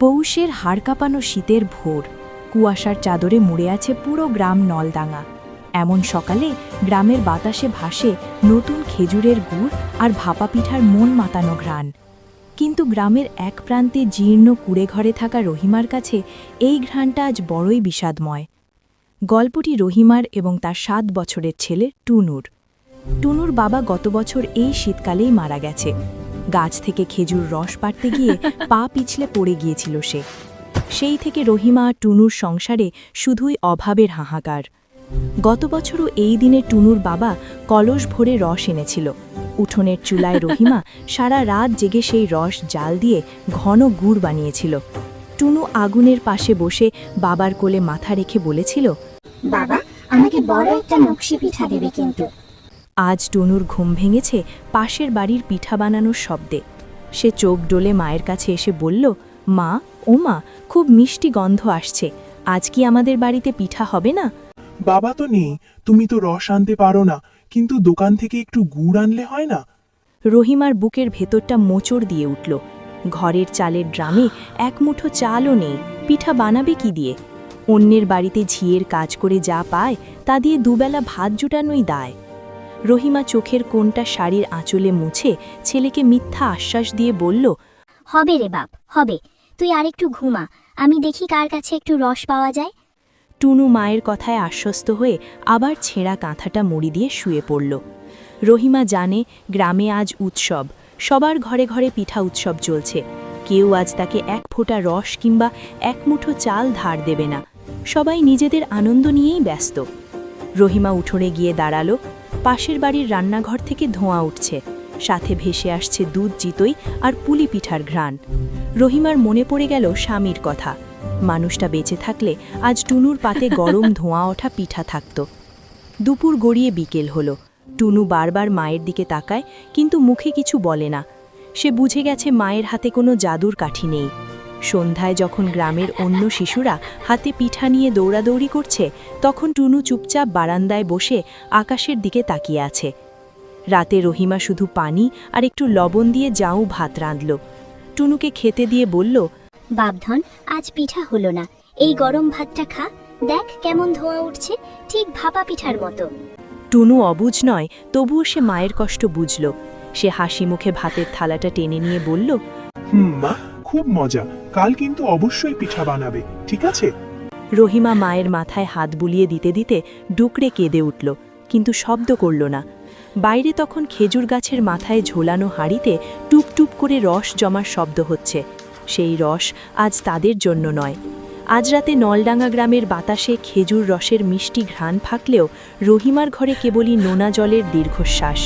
পৌষের হাড় কাঁপানো শীতের ভোর, কুয়াশার চাদরে মুড়ে আছে পুরো গ্রাম নলডাঙ্গা। এমন সকালে গ্রামের বাতাসে ভাসে নতুন খেজুরের গুড় আর ভাপা পিঠার মন মাতানো ঘ্রাণ। কিন্তু গ্রামের এক প্রান্তে জীর্ণ কুড়ে ঘরে থাকা রহিমার কাছে এই ঘ্রাণটা আজ বড়ই বিষাদময়। গল্পটি রহিমার এবং তার সাত বছরের ছেলে টুনুর। টুনুর বাবা গত বছর এই শীতকালেই মারা গেছে। গাছ থেকে খেজুর রস পাড়তে গিয়ে পা পিছলে পড়ে গিয়েছিল সে। সেই থেকে রহিমা আর টুনুর সংসারে শুধুই অভাবের হাহাকার। গত বছরও এই দিনে টুনুর বাবা কলস ভরে রস এনেছিল। উঠোনের চুলায় রহিমা সারা রাত জেগে সেই রস জাল দিয়ে ঘন গুড় বানিয়েছিল। টুনু আগুনের পাশে বসে বাবার কোলে মাথা রেখে বলেছিল, বাবা, আমাকে বড় একটা নকশি পিঠা দেবে কিন্তু। আজ টুনুর ঘুম ভেঙেছে পাশের বাড়ির পিঠা বানানোর শব্দে। সে চোখ ডোলে মায়ের কাছে এসে বলল মা ও মা খুব মিষ্টি গন্ধ আসছে। আজ কি আমাদের বাড়িতে পিঠা হবে না? বাবা তো নেই তুমি তো রস আনতে পারো না কিন্তু দোকান থেকে একটু গুড় আনলে হয় না? রহিমার বুকের ভেতরটা মোচড় দিয়ে উঠল। ঘরের চালের ড্রামে এক মুঠো চালও নেই পিঠা বানাবে কি দিয়ে? অন্যের বাড়িতে ঝিয়ের কাজ করে যা পায় তা দিয়ে দুবেলা ভাত জুটানোই দায়। রহিমা চোখের কোনটা শাড়ির আঁচলে মুছে ছেলেকে মিথ্যা আশ্বাস দিয়ে বলল হবে রে বাপ হবে। তুই আরেকটু ঘুমা। আমি দেখি কার কাছে একটু রস পাওয়া যায়। টুনু মায়ের কথায় আশ্বস্ত হয়ে আবার ছেঁড়া কাঁথাটা মুড়ি দিয়ে শুয়ে পড়ল। রহিমা জানে গ্রামে আজ উৎসব। সবার ঘরে ঘরে পিঠা উৎসব চলছে। কেউ আজ তাকে এক ফোঁটা রস কিংবা এক মুঠো চাল ধার দেবে না। সবাই নিজেদের আনন্দ নিয়েই ব্যস্ত। রহিমা উঠোনে গিয়ে দাঁড়াল। পাশের বাড়ির রান্নাঘর থেকে ধোঁয়া উঠছে। সাথে ভেসে আসছে দুধ জিতই আর পুলি পিঠার ঘ্রাণ। রহিমার মনে পড়ে গেল স্বামীর কথা। মানুষটা বেঁচে থাকলে আজ টুনুর পাতে গরম ধোঁয়া ওঠা পিঠা থাকত। দুপুর গড়িয়ে বিকেল হলো। টুনু বারবার মায়ের দিকে তাকায় কিন্তু মুখে কিছু বলে না। সে বুঝে গেছে মায়ের হাতে কোনো জাদুর কাঠি নেই। সন্ধ্যায় যখন গ্রামের অন্য শিশুরা হাতে পিঠা নিয়ে দৌড়াদৌড়ি করছে তখন টুনু চুপচাপ বারান্দায় বসে আকাশের দিকে তাকিয়ে আছে। রাতে রহিমা শুধু পানি আর একটু লবণ দিয়ে যাও ভাত রাঁধল। টুনুকে খেতে দিয়ে বলল বাপধন আজ পিঠা হলো না। এই গরম ভাতটা খা। দেখ কেমন ধোঁয়া উঠছে ঠিক ভাপা পিঠার মতো। টুনু অবুঝ নয় তবুও সে মায়ের কষ্ট বুঝল। সে হাসি মুখে ভাতের থালাটা টেনে নিয়ে বলল হুম মা? খুব মজা। কাল কিন্তু অবশ্যই পিঠা বানাবে, ঠিক আছে? রহিমা মায়ের মাথায় হাত বুলিয়ে দিতে দিতে ডুকরে কেঁদে উঠল, কিন্তু শব্দ করল না। বাইরে তখন খেজুর গাছের মাথায় ঝোলানো হাড়িতে টুপটুপ করে রস জমার শব্দ হচ্ছে। সেই রস আজ তাদের জন্য নয়। আজ রাতে নলডাঙ্গা গ্রামের বাতাসে খেজুর রসের মিষ্টি ঘ্রাণ ফাঁকলেও রহিমার ঘরে কেবলই নোনা জলের দীর্ঘশ্বাস।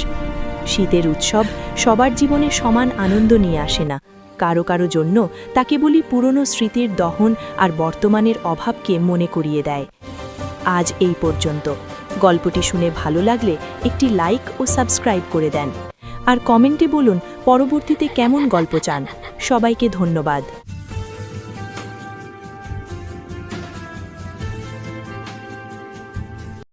শীতের উৎসব সবার জীবনে সমান আনন্দ নিয়ে আসে না। কারও কারও জন্য তা কেবলই পুরনো স্মৃতির দহন আর বর্তমানের অভাবকে মনে করিয়ে দেয়। আজ এই পর্যন্ত। গল্পটি শুনে ভালো লাগলে একটি লাইক ও সাবস্ক্রাইব করে দেন। আর কমেন্টে বলুন, পরবর্তীতে কেমন গল্প চান? সবাইকে ধন্যবাদ।